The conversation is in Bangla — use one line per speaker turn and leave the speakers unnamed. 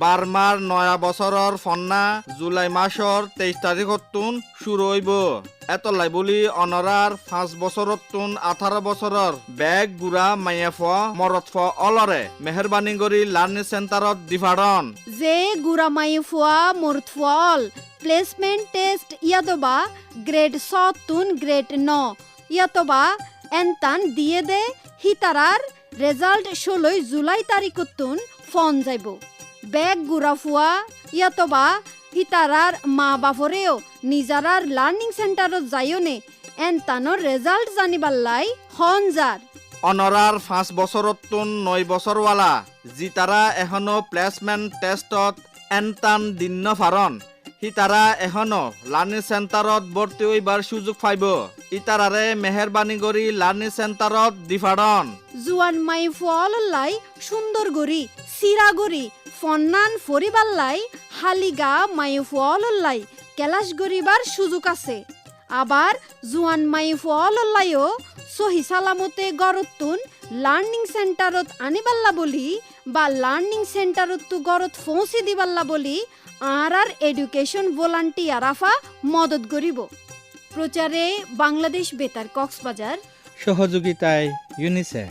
বার্মার নয়া বছৰৰ ফন্না জুলাই মাসৰ তেইশ তাৰিখতোন শুরু হইব। এতলাই বুলি অনৰাৰ পাঁচ বছৰতোন আঠারো বছৰৰ বেগ গুড়া মাইয়া ফোৱা মরত ফোৱা অলৰে মেহৰবানী কৰি লাৰ্ণিং চেণ্টাৰত দিফাৰণ
যে গুড়ামাই ফুয়া মুরথফল প্লেসমেন্ট টেস্ট ইয়াদবা গ্রেড সতুন গ্রেড ন, ইয়াতবা এনতান দিয়ে দে, হিতারার রেজাল্ট ষোলোই জুলাই তারিখতুন ফোন যাইব। বেগ গুড়াফুয়া ইয়াতবা হিতারার মা বাপরেও নিজারার লার্নিং সেন্টারত যাইও এনতানোর রেজাল্ট জানিবার লাই হন যার
অনৰাৰ পাঁচ বছৰতোন নয় বছৰৱালা যি এখনও প্লেচমেণ্ট টেষ্টত এনটান দিন্ন ফাৰণ। সি তাৰা এখনও লাৰ্ণিং চেণ্টাৰত ভৰ্তি হৈবাৰ সুযোগ পাইব। ইতাৰাৰে মেহৰবানী কৰি লাৰ্ণিং চেণ্টাৰত দিফাৰণ।
জুয়ান মাই ফললাই সুন্দর গরি সিরা গরি ফন্নান ফরিবাল্লাই হালিগা মাই ফললাই কেলাস গরিবার সুযোগ আছে। আবার জুয়ান মাই ফললাইও সহি সালামতে গরতুন লার্নিং সেন্টারত আনিবাল্লা বলি বা লার্নিং সেন্টারত তু গরত পৌঁছে দিবাল্লা বলি আর আর এডুকেশন ভলান্টিয়ার আফা মদত করিব প্রচারে বাংলাদেশ বেতার কক্সবাজার।
সহযোগিতায় ইউনিসেফ।